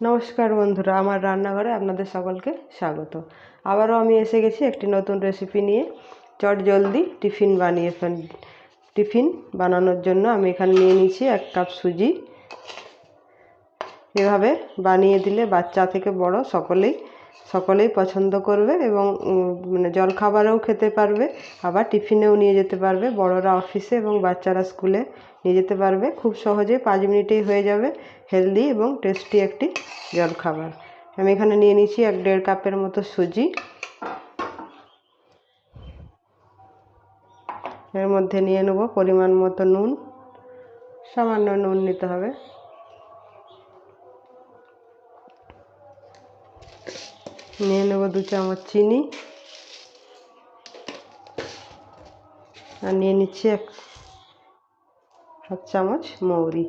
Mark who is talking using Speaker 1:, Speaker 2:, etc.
Speaker 1: নমস্কার বন্ধুরা, আমার রান্নাঘরে আপনাদের সকলকে স্বাগত। আবারও আমি এসে গেছি একটি নতুন রেসিপি নিয়ে। চট জলদি টিফিন বানিয়ে ফেল, টিফিন বানানোর জন্য আমি এখানে নিয়ে নিয়েছি এক কাপ সুজি। এভাবে বানিয়ে দিলে বাচ্চা থেকে বড় সকলেই সকলেই পছন্দ করবে এবং মানে জলখাবারেও খেতে পারবে, আবার টিফিনেও নিয়ে যেতে পারবে। বড়রা অফিসে এবং বাচ্চারা স্কুলে নিয়ে যেতে পারবে। খুব সহজে পাঁচ মিনিটেই হয়ে যাবে হেলদি এবং টেস্টি একটি জলখাবার। আমি এখানে নিয়ে নিয়েছি এক দেড় কাপের মতো সুজি। এর মধ্যে নিয়ে নেব পরিমাণ মতো নুন। সামান্য নুন নিতে হবে। নিয়ে নেব দু চামচ চিনি। আর নিয়ে নিচ্ছি এক হাফ চামচ মৌরি।